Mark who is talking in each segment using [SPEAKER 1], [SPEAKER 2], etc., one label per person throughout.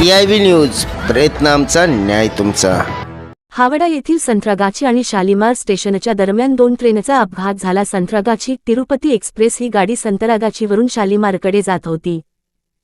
[SPEAKER 1] CIB I V news प्रयत्न आमचा न्याय तुमचा.
[SPEAKER 2] हावडा येथील संत्रागाची आणि शालिमार स्टेशनच्या दरम्यान दोन ट्रेनचा अपघात झाला. संत्रागाची तिरुपती एक्सप्रेस ही गाडी संतरागाचीवरून शालिमारकडे जात होती.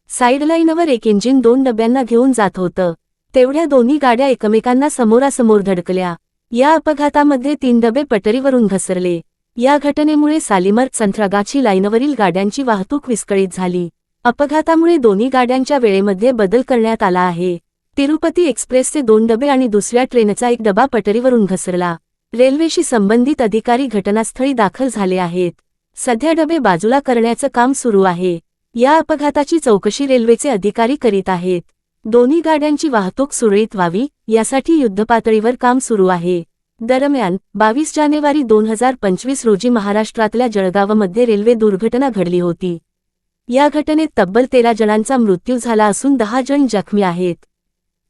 [SPEAKER 2] साईडलाईनवर एक इंजिन दोन डब्यांना घेऊन जात होतं. तेवढ्या दोन्ही गाड्या एकमेकांना समोरासमोर धडकल्या. या अपघातामध्ये तीन डबे पटरीवरून घसरले. या घटनेमुळे सालिमार संत्रागाची लाईनवरील गाड्यांची वाहतूक विस्कळीत झाली. अपघातामुळे दोन्ही गाड्यांच्या वेळेमध्ये बदल करण्यात आला आहे. तिरुपती एक्सप्रेसचे दोन डबे आणि दुसऱ्या ट्रेनचा एक डबा पटरीवरून घसरला. रेल्वेशी संबंधित अधिकारी घटनास्थळी दाखल झाले आहेत. सध्या डबे बाजूला करण्याचं काम सुरू आहे. या अपघाताची चौकशी रेल्वेचे अधिकारी करीत आहेत. दोन्ही गाड्यांची वाहतूक सुरळीत व्हावी यासाठी युद्धपातळीवर काम सुरू आहे. दरम्यान बावीस जानेवारी दोन हजार पंचवीस रोजी महाराष्ट्रातल्या जळगावमध्ये रेल्वे दुर्घटना घडली होती. या घटनेत तब्बल तेरा जणांचा मृत्यू झाला असून दहा जण जखमी आहेत.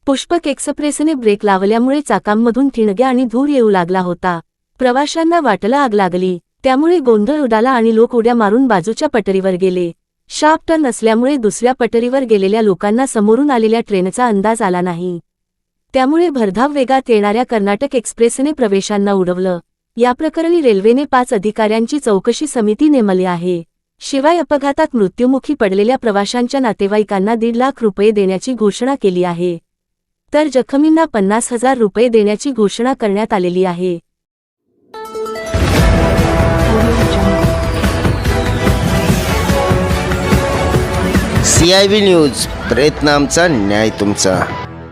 [SPEAKER 2] पुष्पक एक्सप्रेसने ब्रेक लावल्यामुळे चाकांमधून ठिणग्या आणि धूर येऊ लागला होता. प्रवाशांना वाटला आग लागली त्यामुळे गोंधळ उडाला आणि लोक उड्या मारून बाजूच्या पटरीवर गेले. शार्प टर्न असल्यामुळे दुसऱ्या पटरीवर गेलेल्या लोकांना समोरून आलेल्या ट्रेनचा अंदाज आला नाही. त्यामुळे भरधाव वेगात येणाऱ्या कर्नाटक एक्सप्रेसने प्रवेशांना उडवलं. याप्रकरणी रेल्वेने पाच अधिकाऱ्यांची चौकशी समिती नेमली आहे. शिवाय अपघातात मृत्युमुखी पडलेल्या प्रवाशांच्या नातेवाईकांना दीड लाख रुपये देण्याची घोषणा केली आहे. तर जखमींना पन्नास हजार रुपये देण्याची घोषणा करण्यात आलेली आहे.
[SPEAKER 1] सी आय न्यूज प्रयत्न आमचा न्याय तुमचा.